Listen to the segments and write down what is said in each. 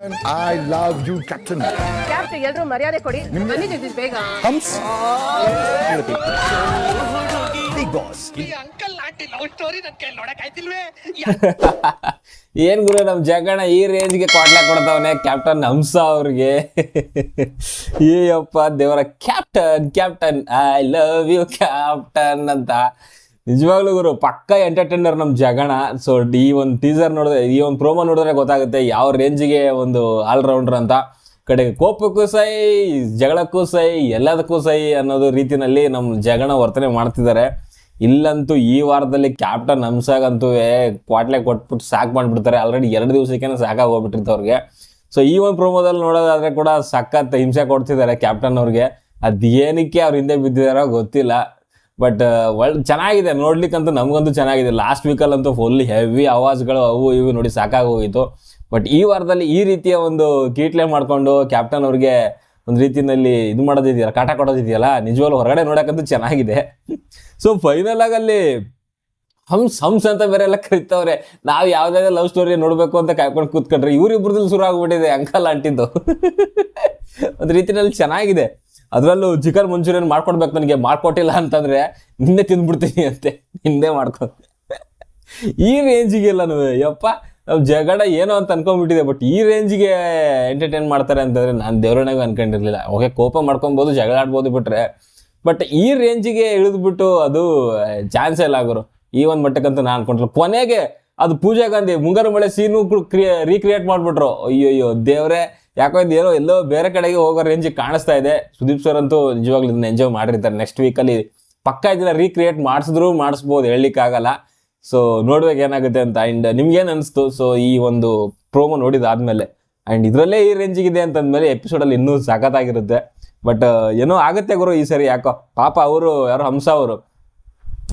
I love you captain captain ಎಲ್ಲರೂ ಮರ್ಯಾದೆ ಕೊಡಿ. ಬನ್ನಿ ಜಗದೀಶ್ ಬೇಗ. Humps. Big boss. ಏನ್ ಗುರು ನಮ್ ಜಗಣ ಈ ರೇಂಜ್ಗೆ ಕ್ವಾಟ್ಲೆ ಕೊಡ್ತಾವನೆ ಕ್ಯಾಪ್ಟನ್ ಹಂಸ ಅವ್ರಿಗೆ. ಏಯಪ್ಪ ದೇವರ captain captain I love you captain ಅಂತ. ನಿಜವಾಗ್ಲೂ ಗುರು, ಪಕ್ಕ ಎಂಟರ್ಟೈನರ್ ನಮ್ಮ ಜಗಣ. ಸೊ ಈ ಒಂದು ಟೀಸರ್ ನೋಡಿದ್ರೆ, ಈ ಒಂದು ಪ್ರೋಮೋ ನೋಡಿದ್ರೆ ಗೊತ್ತಾಗುತ್ತೆ ಯಾವ ರೇಂಜಿಗೆ ಒಂದು ಆಲ್ರೌಂಡರ್ ಅಂತ. ಕಡೆಗೆ ಕೋಪಕ್ಕೂ ಸೈ, ಜಗಳಕ್ಕೂ ಸೈ, ಎಲ್ಲದಕ್ಕೂ ಸೈ ಅನ್ನೋದು ರೀತಿನಲ್ಲಿ ನಮ್ಮ ಜಗಣ ವರ್ತನೆ ಮಾಡ್ತಿದ್ದಾರೆ. ಇಲ್ಲಂತೂ ಈ ವಾರದಲ್ಲಿ ಕ್ಯಾಪ್ಟನ್ ಹಂಸಾಗಂತೂ ಕ್ವಾಟ್ಲೆ ಕೊಟ್ಬಿಟ್ಟು ಸಾಕು ಮಾಡಿಬಿಡ್ತಾರೆ. ಆಲ್ರೆಡಿ ಎರಡು ದಿವಸಕ್ಕೆ ಸಾಕಾಗಿ ಅವ್ರಿಗೆ. ಸೊ ಈ ಒಂದು ಪ್ರೋಮೋದಲ್ಲಿ ನೋಡೋದಾದ್ರೆ ಕೂಡ ಸಖತ್ ಹಿಂಸೆ ಕೊಡ್ತಿದ್ದಾರೆ ಕ್ಯಾಪ್ಟನ್ ಅವ್ರಿಗೆ. ಅದೇನಕ್ಕೆ ಅವ್ರ ಹಿಂದೆ ಬಿದ್ದಿದಾರೋ ಗೊತ್ತಿಲ್ಲ. ಬಟ್ ಒಳ್ ಚೆನ್ನಾಗಿದೆ. ನೋಡ್ಲಿಕ್ಕಂತೂ ನಮಗಂತೂ ಚೆನ್ನಾಗಿದೆ. ಲಾಸ್ಟ್ ವೀಕಲ್ಲಂತೂ ಫುಲ್ ಹೆವಿ ಅವಾಜ್ಗಳು ಅವು ಇವು ನೋಡಿ ಸಾಕಾಗೋಗಿತ್ತು. ಬಟ್ ಈ ವಾರದಲ್ಲಿ ಈ ರೀತಿಯ ಒಂದು ಕೀಟ್ಲೆ ಮಾಡಿಕೊಂಡು ಕ್ಯಾಪ್ಟನ್ ಅವ್ರಿಗೆ ಒಂದು ರೀತಿಯಲ್ಲಿ ಇದು ಮಾಡೋದಿದೆಯಲ್ಲ, ಕಾಟ ಕೊಡೋದಿದೆಯಲ್ಲ, ನಿಜವಾಗ್ಲು ಹೊರಗಡೆ ನೋಡೋಕ್ಕಂತೂ ಚೆನ್ನಾಗಿದೆ. ಸೊ ಫೈನಲ್ ಆಗಿ ಅಲ್ಲಿ ಹಂಸ್ ಹಂಸ್ ಅಂತ ಬೇರೆ ಎಲ್ಲ ಕರಿತವ್ರೆ. ನಾವು ಯಾವುದಾದ್ರೂ ಲವ್ ಸ್ಟೋರಿ ನೋಡಬೇಕು ಅಂತ ಕಾಯ್ಕೊಂಡು ಕೂತ್ಕೊಂಡ್ರೆ ಇವರಿಬ್ಬರದಲ್ಲಿ ಶುರು ಆಗ್ಬಿಟ್ಟಿದೆ ಅಂಕಲ್ ಆಂಟಿದ್ದು ಒಂದು ರೀತಿನಲ್ಲಿ ಚೆನ್ನಾಗಿದೆ. ಅದರಲ್ಲೂ ಚಿಕನ್ ಮಂಚೂರಿಯನ್ ಮಾಡ್ಕೊಡ್ಬೇಕು ನನಗೆ, ಮಾಡ್ಕೊಟ್ಟಿಲ್ಲ ಅಂತಂದ್ರೆ ನಿನ್ನೆ ತಿಂದ್ಬಿಡ್ತೀನಿ ಅಂತೆ. ನಿನ್ನೆ ಮಾಡ್ಕೊ. ಈ ರೇಂಜಿಗೆಲ್ಲ ಯಪ್ಪ ನಾವು ಜಗಡ ಏನೋ ಅಂತ ಅನ್ಕೊಂಡ್ಬಿಟ್ಟಿದೆ ಬಟ್ ಈ ರೇಂಜ್ಗೆ ಎಂಟರ್ಟೈನ್ ಮಾಡ್ತಾರೆ ಅಂತಂದ್ರೆ ನಾನು ದೇವ್ರನಾಗೂ ಅನ್ಕೊಂಡಿರಲಿಲ್ಲ. ಓಕೆ ಕೋಪ ಮಾಡ್ಕೊಬೋದು, ಜಗಳ ಆಡ್ಬೋದು ಬಿಟ್ರೆ. ಬಟ್ ಈ ರೇಂಜಿಗೆ ಇಳಿದ್ಬಿಟ್ಟು ಅದು ಚಾನ್ಸ್ ಇಲ್ಲ ಆಗೋರು ಈ ಒಂದು ಮಟ್ಟಕ್ಕಂತೂ ನಾನು ಅನ್ಕೊಂಡ್ರು ಕೊನೆಗೆ ಅದು ಪೂಜಾ ಗಾಂಧಿ, ಮುಂಗಾರು ಮಳೆ ಸೀನು ರೀಕ್ರಿಯೇಟ್ ಮಾಡ್ಬಿಟ್ರು. ಅಯ್ಯೋಯ್ಯೋ, ದೇವ್ರೆ ಯಾಕೋ ಇದು ಏನೋ ಎಲ್ಲೋ ಬೇರೆ ಕಡೆಗೆ ಹೋಗೋ ರೇಂಜ್ ಕಾಣಿಸ್ತಾ ಇದೆ. ಸುದೀಪ್ ಸರ್ ಅಂತೂ ನಿಜವಾಗ್ಲೂ ಇದನ್ನ ಎಂಜಾಯ್ ಮಾಡಿರ್ತಾರೆ. ನೆಕ್ಸ್ಟ್ ವೀಕಲ್ಲಿ ಪಕ್ಕ ಇದನ್ನ ರೀಕ್ರಿಯೇಟ್ ಮಾಡಿಸಿದ್ರು ಮಾಡಿಸ್ಬೋದು, ಹೇಳಲಿಕ್ಕಾಗಲ್ಲ. ಸೊ ನೋಡ್ಬೇಕು ಏನಾಗುತ್ತೆ ಅಂತ. ಆ್ಯಂಡ್ ನಿಮ್ಗೇನು ಅನಿಸ್ತು? ಸೊ ಈ ಒಂದು ಪ್ರೋಮೋ ನೋಡಿದಾದ್ಮೇಲೆ. ಆ್ಯಂಡ್ ಇದರಲ್ಲೇ ಈ ರೇಂಜಿಗಿದೆ ಅಂತಂದಮೇಲೆ ಎಪಿಸೋಡಲ್ಲಿ ಇನ್ನೂ ಸಖತ್ತಾಗಿರುತ್ತೆ. ಬಟ್ ಏನೋ ಆಗುತ್ತೆ ಗುರು ಈ ಸರಿ ಯಾಕೋ. ಪಾಪ ಅವರು, ಯಾರೋ ಹಂಸ ಅವರು.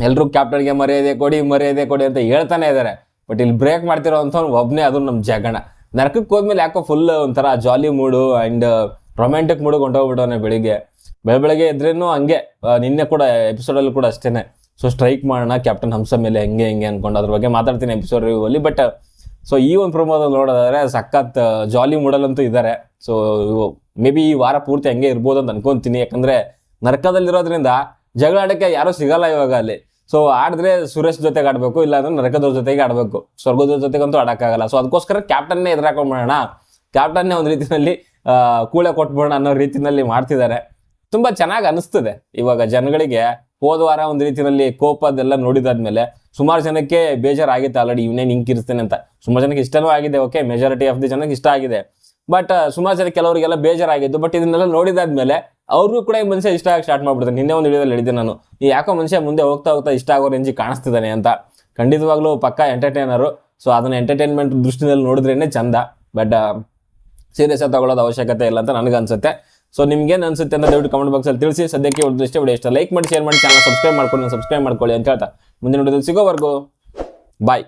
ಎಲ್ಲರೂ ಕ್ಯಾಪ್ಟನ್ಗೆ ಮರ್ಯಾದೆ ಕೊಡಿ ಮರ್ಯಾದೆ ಕೊಡಿ ಅಂತ ಹೇಳ್ತಾನೆ ಇದ್ದಾರೆ ಬಟ್ ಇಲ್ಲಿ ಬ್ರೇಕ್ ಮಾಡ್ತಿರೋ ಅಂಥವ್ನು ಒಬ್ಬನೇ ಅದು ನಮ್ಮ ಜಗಣ. ನರಕಕ್ಕೆ ಹೋದ್ಮೇಲೆ ಯಾಕೋ ಫುಲ್ ಒಂಥರ ಜಾಲಿ ಮೂಡು ಆ್ಯಂಡ್ ರೊಮ್ಯಾಂಟಿಕ್ ಮೂಡಿಗೆ ಹೊಂಟೋಗ್ಬಿಟ್ಟವನೆ ಬೆಳಿಗ್ಗೆ. ಬೆಳ ಬೆಳಗ್ಗೆ ಇದ್ರೇನು ಹಂಗೆ ನಿನ್ನೆ ಕೂಡ ಎಪಿಸೋಡಲ್ಲಿ ಕೂಡ ಅಷ್ಟೇನೆ. ಸೊ ಸ್ಟ್ರೈಕ್ ಮಾಡೋಣ ಕ್ಯಾಪ್ಟನ್ ಹಂಸ ಮೇಲೆ ಹೆಂಗೆ ಹೆಂಗೆ ಅಂದ್ಕೊಂಡು ಅದ್ರ ಬಗ್ಗೆ ಮಾತಾಡ್ತೀನಿ ಎಪಿಸೋಡ್ ರಿವ್ಯೂವಲ್ಲಿ ಬಟ್ ಸೊ ಈ ಒಂದು ಪ್ರಮೋದಲ್ಲಿ ನೋಡೋದಾದ್ರೆ ಸಖತ್ ಜಾಲಿ ಮೂಡಲ್ಲಂತೂ ಇದ್ದಾರೆ ಸೊ ಮೇ ಬಿ ಈ ವಾರ ಪೂರ್ತಿ ಹಂಗೆ ಇರ್ಬೋದು ಅಂತ ಅನ್ಕೊಂತೀನಿ. ಯಾಕಂದ್ರೆ ನರಕದಲ್ಲಿರೋದ್ರಿಂದ ಜಗಳ ಆಡೋಕ್ಕೆ ಯಾರೂ ಸಿಗಲ್ಲ ಇವಾಗ ಅಲ್ಲಿ. ಸೊ ಆಡಿದ್ರೆ ಸುರೇಶ್ ಜೊತೆಗೆ ಆಡಬೇಕು, ಇಲ್ಲಾಂದ್ರೆ ನರಕದವ್ರ ಜೊತೆಗೆ ಆಡಬೇಕು. ಸ್ವರ್ಗದವ್ರ ಜೊತೆಗಂತೂ ಆಡೋಕ್ಕಾಗಲ್ಲ. ಸೊ ಅದಕ್ಕೋಸ್ಕರ ಕ್ಯಾಪ್ಟನ್ನೇ ಎದುರಾಕೊಂಡ್ಬಿಡೋಣ ಕ್ಯಾಪ್ಟನ್ನೇ ಒಂದು ರೀತಿಯಲ್ಲಿ ಕೂಳೆ ಕೊಟ್ಬಿಡೋಣ ಅನ್ನೋ ರೀತಿನಲ್ಲಿ ಮಾಡ್ತಿದ್ದಾರೆ. ತುಂಬಾ ಚೆನ್ನಾಗಿ ಅನಿಸ್ತದೆ ಇವಾಗ ಜನಗಳಿಗೆ. ಹೋದ ವಾರ ಒಂದು ರೀತಿಯಲ್ಲಿ ಕೋಪದೆಲ್ಲ ನೋಡಿದಾದ್ಮೇಲೆ ಸುಮಾರು ಜನಕ್ಕೆ ಬೇಜಾರಾಗಿತ್ತು, ಆಲ್ರೆಡಿ ಇವನೇ ಹಿಂಗಿರ್ತಾನೆ ಅಂತ. ಸುಮಾರು ಜನಕ್ಕೆ ಇಷ್ಟನೂ ಆಗಿದೆ ಓಕೆ ಮೆಜಾರಿಟಿ ಆಫ್ ದಿ ಜನಕ್ಕೆ ಇಷ್ಟ ಆಗಿದೆ. ಬಟ್ ಸುಮಾರು ಜನ ಕೆಲವರಿಗೆಲ್ಲ ಬೇಜಾರಾಗಿದ್ದು ಬಟ್ ಇದನ್ನೆಲ್ಲ ನೋಡಿದಾದ್ಮೇಲೆ ಅವ್ರಿಗೂ ಕೂಡ ಈ ಮನುಷ್ಯ ಇಷ್ಟ ಆಗಿ ಸ್ಟಾರ್ಟ್ ಮಾಡ್ಬಿಡ್ತಾನೆ. ನಿನ್ನೆ ಒಂದು ವಿಡಿಯೋದಲ್ಲಿ ಹೇಳಿದ್ದೆ ನಾನು ಈ ಯಾಕೋ ಮನುಷ್ಯ ಮುಂದೆ ಹೋಗ್ತಾ ಹೋಗ್ತಾ ಇಷ್ಟ ಆಗೋ ರೇಂಜಿಗೆ ಕಾಣಿಸ್ತಿದ್ದಾನೆ ಅಂತ. ಖಂಡಿತವಾಗ್ಲೂ ಪಕ್ಕ ಎಂಟರ್ಟೈನರು ಸೊ ಅದನ್ನ ಎಂಟರ್ಟೈನ್ಮೆಂಟ್ ದೃಷ್ಟಿನಲ್ಲಿ ನೋಡಿದ್ರೇನೆ ಚಂದ. ಬಟ್ ಸೀರಿಯಸ್ ಆಗಿ ತಗೊಳ್ಳೋದು ಅವಶ್ಯಕತೆ ಇಲ್ಲ ಅಂತ ನನಗೆ ಅನ್ಸುತ್ತೆ. ಸೊ ನಿಮ್ಗೇನು ಅನ್ಸುತ್ತೆ ಅಂತ ದಯವಿಟ್ಟು ಕಮೆಂಟ್ ಬಾಕ್ಸಲ್ಲಿ ತಿಳಿಸಿ. ಸದ್ಯಕ್ಕೆ ಒಂದು ಇಷ್ಟ ವಿಡಿಯೋ ಇಷ್ಟ ಲೈಕ್ ಮಾಡಿ ಶೇರ್ ಮಾಡಿ ಚಾನಲ್ ಸಬ್ಸ್ಕ್ರೈಬ್ ಮಾಡ್ಕೊಳ್ಳಿ ಸಬ್ಸ್ಕ್ರೈಬ್ ಮಾಡ್ಕೊಳ್ಳಿ ಅಂತ ಹೇಳ್ತಾ ಮುಂದಿನ ವಿಡಿಯೋದಲ್ಲಿ ಸಿಗೋವರೆಗೂ ಬಾಯ್